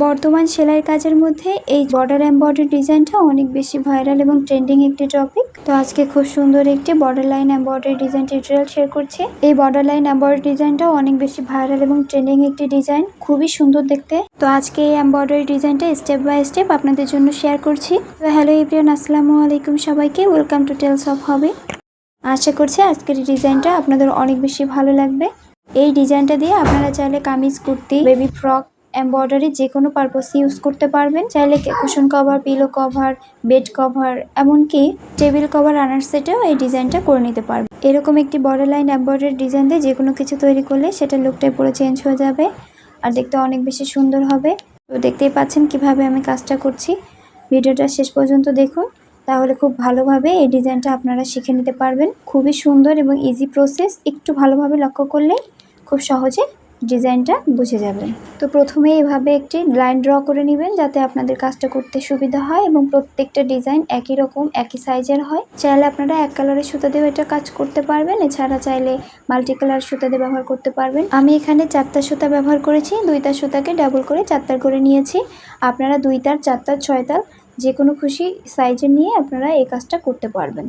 বর্তমান সেলাইয়ের কাজের মধ্যে এই বর্ডার এমব্রয়ডারি ডিজাইনটা অনেক বেশি ভাইরাল এবং ট্রেন্ডিং একটি টপিক তো আজকে খুব সুন্দর একটি border line embroidery design tutorial share করছি। এই বর্ডার লাইন এমব্রয়ডারি ডিজাইনটা অনেক বেশি ভাইরাল এবং ট্রেন্ডিং একটি ডিজাইন খুবই সুন্দর দেখতে। তো আজকে এই এমব্রয়ডারি ডিজাইনটা স্টেপ বাই স্টেপ আপনাদের জন্য শেয়ার করছি। তো হ্যালো ইব্রিয়ান আসসালামু আলাইকুম সবাইকে ওয়েলকাম টু টেলস অফ হবে আশা করছি আজকের ডিজাইনটা আপনাদের অনেক বেশি ভালো লাগবে। এই ডিজাইনটা দিয়ে আপনারা চাইলে kameez, kurti baby frock embroidery যে কোনো পারপোস ইউজ করতে পারবেন। চাইলে cushion cover pillow cover bed cover এমনকি টেবিল কভার আনার সেটেও এই ডিজাইনটা করে নিতে পারবেন। এরকম একটি বর্ডার লাইন এমব্রয়ডারি ডিজাইন দিয়ে যে কোনো কিছু তৈরি করলে সেটা লুকটাই পুরো চেঞ্জ হয়ে যাবে আর দেখতে অনেক বেশি সুন্দর হবে। তো দেখতেই পাচ্ছেন কীভাবে আমি কাজটা করছি। ভিডিওটা শেষ পর্যন্ত দেখুন। তাহলে খুব ভালোভাবে এই ডিজাইনটা আপনারা শিখে নিতে পারবেন। খুবই সুন্দর এবং ইজি প্রসেস একটু ভালোভাবে লক্ষ্য করলে খুব সহজে ডিজাইনটা বুঝে যাবেন। তো প্রথমে এভাবে একটি লাইন ড্র করে নেবেন যাতে আপনাদের কাজটা করতে সুবিধা হয় এবং প্রত্যেকটা ডিজাইন একই রকম, একই সাইজের হয়। চাইলে আপনারা এক কালারের সুতা দিয়ে এটা কাজ করতে পারবেন। এছাড়া চাইলে মাল্টি কালার সুতা দিয়ে ব্যবহার করতে পারবেন। আমি এখানে চারটা সুতা ব্যবহার করেছি, দুইটা সুতাকে ডাবল করে চারটার করে নিয়েছি। আপনারা দুইটার, চারটার, ছয়টার যে কোনো খুশি সাইজের নিয়ে আপনারা এই কাজটা করতে পারবেন।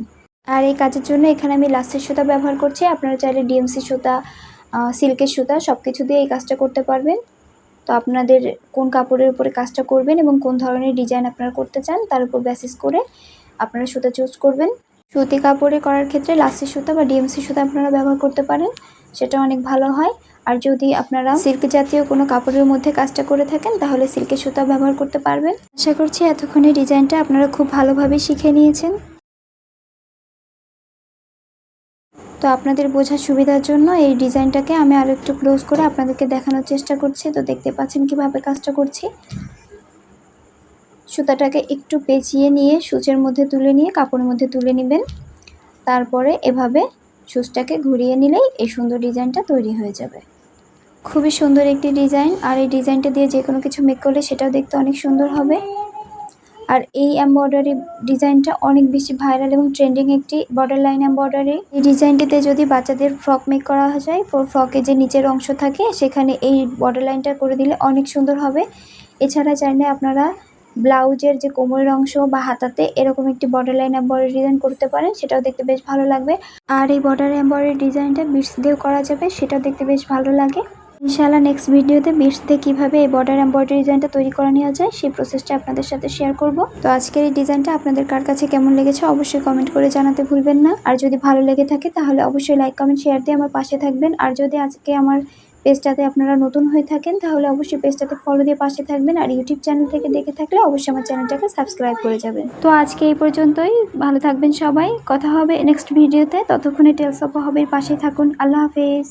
আর এই কাজের জন্য এখানে আমি লাস্টের সুতা ব্যবহার করছি। আপনারা চাইলে ডিএমসি সুতা সিল্কের সুতা সব কিছু দিয়ে এই কাজটা করতে পারবেন। তো আপনাদের কোন কাপড়ের উপরে কাজটা করবেন এবং কোন ধরনের ডিজাইন আপনারা করতে চান, তার উপর বেসিস করে আপনারা সুতা চুজ করবেন। সুতি কাপড়ে করার ক্ষেত্রে লাস্টের সুতা বা ডিএমসি সুতা আপনারা ব্যবহার করতে পারেন, সেটা অনেক ভালো হয়। আর যদি আপনারা সিল্ক জাতীয় কোনো কাপড়ের মধ্যে কাজটা করে থাকেন, তাহলে সিল্কের সুতা ব্যবহার করতে পারবেন। আশা করছি এতক্ষণে ডিজাইনটা আপনারা খুব ভালোভাবে শিখে নিয়েছেন। তো আপনাদের বোঝার সুবিধার জন্য এই ডিজাইনটাকে আমি আরও একটু ক্লোজ করে আপনাদেরকে দেখানোর চেষ্টা করছি। তো দেখতে পাচ্ছেন কীভাবে কাজটা করছি। সুতাটাকে একটু পেঁচিয়ে নিয়ে সূচের মধ্যে তুলে নিয়ে, কাপড়ের মধ্যে তুলে নেবেন। তারপরে এভাবে সুচটাকে ঘুরিয়ে নিলেই এই সুন্দর ডিজাইনটা তৈরি হয়ে যাবে। খুবই সুন্দর একটি ডিজাইন। আর এই ডিজাইনটা দিয়ে যে কোনো কিছু মেক করলে সেটাও দেখতে অনেক সুন্দর হবে। আর এই এমব্রয়ডারি ডিজাইনটা অনেক বেশি ভাইরাল এবং ট্রেন্ডিং একটি বর্ডার লাইন এমব্রয়ডারি এই ডিজাইনটিতে যদি বাচ্চাদের ফ্রক মেক করা যায় ফ্রকে যে নিচের অংশ থাকে, সেখানে এই বর্ডার লাইনটা করে দিলে অনেক সুন্দর হবে। এছাড়া চাইলে আপনারা ব্লাউজের যে কোমরের অংশ বা হাতাতে এরকম একটি বর্ডার লাইন এমব্রয়ডারি ডিজাইন করতে পারেন, সেটাও দেখতে বেশ ভালো লাগবে। আর এই বর্ডার এমব্রয়ডারি ডিজাইনটা বিটস দিয়েও করা যাবে, সেটাও দেখতে বেশ ভালো লাগে। ইনশাআল্লাহ নেক্সট ভিডিওতে বিটস কীভাবে এই বর্ডার এমব্রয়ডারি ডিজাইনটা তৈরি করে নেওয়া যায় সেই প্রসেসটা আপনাদের সাথে শেয়ার করব। তো আজকের এই ডিজাইনটা আপনাদের কার কাছে কেমন লেগেছে অবশ্যই কমেন্ট করে জানাতে ভুলবেন না। আর যদি ভালো লেগে থাকে তাহলে অবশ্যই লাইক কমেন্ট শেয়ার দিয়ে আমার পাশে থাকবেন। আর যদি আজকে আমার পেজটাতে আপনারা নতুন হয়ে থাকেন তাহলে অবশ্যই পেজটাতে ফলো দিয়ে পাশে থাকবেন। আর ইউটিউব চ্যানেল থেকে দেখে থাকলে অবশ্যই আমার চ্যানেলটাকে সাবস্ক্রাইব করে যাবেন। তো আজকে এই পর্যন্তই। ভালো থাকবেন সবাই। কথা হবে নেক্সট ভিডিওতে ততক্ষণে টেলস অফ হবের পাশে থাকুন। আল্লাহ হাফেজ।